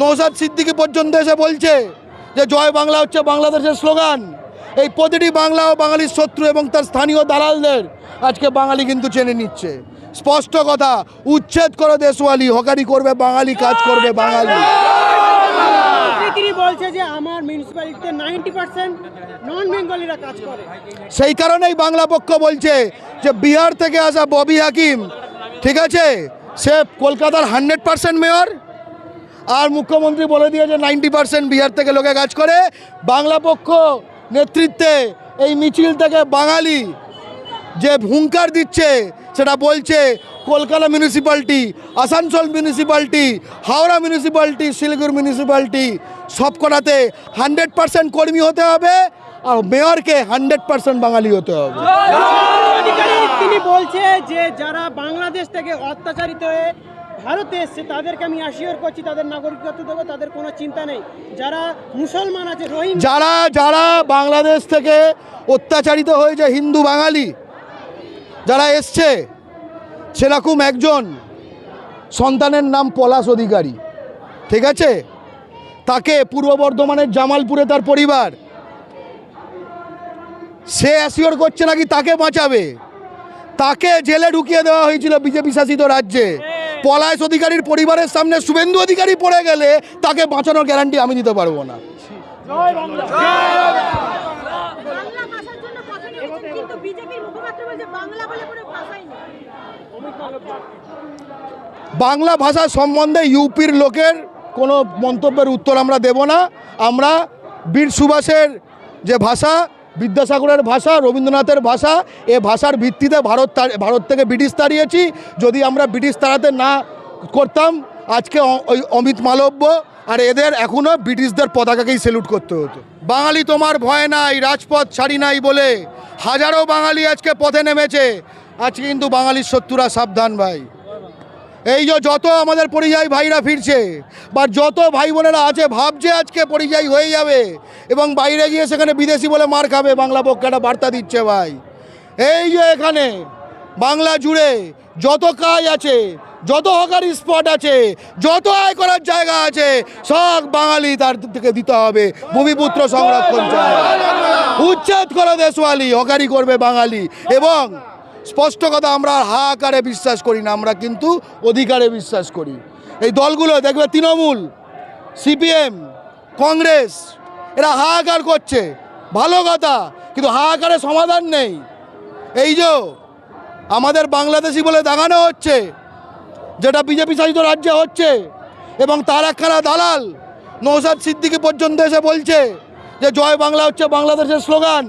নৌসাদ সিদ্দিকি পর্যন্ত এসে বলছে যে জয় বাংলা হচ্ছে বাংলাদেশের স্লোগান। এই প্রতিটি বাংলা ও বাঙালির শত্রু এবং তার স্থানীয় দালালদের আজকে বাঙালি কিন্তু চেনে নিচ্ছে। স্পষ্ট কথা উচ্ছেদ করো দেশওয়ালি হকারি করবে বাঙালি কাজ করবে বাঙালি। বলছে যে আমার মিউনিসিপ্যালিটিতে নাইনটি পার্সেন্ট নন বেঙ্গলিরা কাজ করে। সেই কারণেই বাংলা পক্ষ বলছে যে বিহার থেকে আসা ববি হাকিম ঠিক আছে? সে কলকাতার হান্ড্রেড পার্সেন্ট মেয়র আর মুখ্যমন্ত্রী বলে দিয়েছে নাইনটি পার্সেন্ট বিহার থেকে লোকে কাজ করে। বাংলা পক্ষ নেতৃত্বে এই মিছিল থেকে বাঙালি যে হুঙ্কার দিচ্ছে, সেটা বলছে Kolkata municipality Asansol municipality Howrah municipality Siliguri municipality সব কটাতে হান্ড্রেড পার্সেন্ট কর্মী হতে হবে আর মেয়রকে হান্ড্রেড পার্সেন্ট বাঙালি হতে হবে। তিনি বলছে যে যারা বাংলাদেশ থেকে অত্যাচারিত হয়ে ভারতে এসছে তাদেরকে আমি অ্যাসিওর করছি তাদের নাগরিকত্ব দেবো তাদের কোনো চিন্তা নেই। যারা মুসলমান আছে রোহিঙ্গা যারা যারা বাংলাদেশ থেকে অত্যাচারিত হয়েছে হিন্দু বাঙালি যারা এসছে সেরকম একজন সন্তানের নাম পলাশ অধিকারী ঠিক আছে? তাকে পূর্ব বর্ধমানের জামালপুরে তার পরিবার সে অ্যাসিওর করছে নাকি তাকে বাঁচাবে? তাকে জেলে ঢুকিয়ে দেওয়া হয়েছিল বিজেপি শাসিত রাজ্যে। পলাশ অধিকারীর পরিবারের সামনে শুভেন্দু অধিকারী পড়ে গেলে তাকে বাঁচানোর গ্যারান্টি আমি দিতে পারব না। বাংলা ভাষা সম্বন্ধে ইউপির লোকের কোনো মন্তব্যের উত্তর আমরা দেব না। আমরা বীর সুভাষের যে ভাষা বিদ্যাসাগরের ভাষা, রবীন্দ্রনাথের ভাষা, এ ভাষার ভিত্তিতে ভারত ভারত থেকে ব্রিটিশ তাড়িয়েছি। যদি আমরা ব্রিটিশ তাড়াতে না করতাম, আজকে ওই অমিত মালব্য আর এদের এখনও ব্রিটিশদের পতাকাকেই সেলুট করতে হতো। বাঙালি তোমার ভয় নাই, রাজপথ ছাড়ি নাই বলে। হাজারো বাঙালি আজকে পথে নেমেছে। আজকে কিন্তু বাঙালির শত্রুরা সাবধান ভাই। এই যে যত আমাদের পরিযায়ী ভাইরা ফিরছে, বা যত ভাই বোনেরা আছে, ভাবছে আজকে পরিযায়ী হয়ে যাবে এবং বাইরে গিয়ে সেখানে বিদেশি বলে মার খাবে, বাংলা পক্ষে একটা বার্তা দিচ্ছে ভাই। এই যে এখানে বাংলা জুড়ে যত কাজ আছে, যত হকারি স্পট আছে, যত আয় করার জায়গা আছে, সব বাঙালি তার থেকে দিতে হবে। ভূমিপুত্র সংরক্ষণ উচ্ছেদ করো দেশওয়ালি, হকারি করবে বাঙালি। এবং স্পষ্ট কথা, আমরা হাহাকারে বিশ্বাস করি না, আমরা কিন্তু অধিকারে বিশ্বাস করি। এই দলগুলো, দেখবে তৃণমূল, সিপিএম, কংগ্রেস, এরা হাহাকার করছে। ভালো কথা, কিন্তু হাহাকারে সমাধান নেই। এই যে আমাদের বাংলাদেশি বলে দেখানো হচ্ছে, যেটা বিজেপি শাসিত রাজ্যে হচ্ছে, এবং তার একখানা দালাল, নৌসাদ সিদ্দিকি পর্যন্ত এসে বলছে যে, জয় বাংলা হচ্ছে বাংলাদেশের স্লোগান।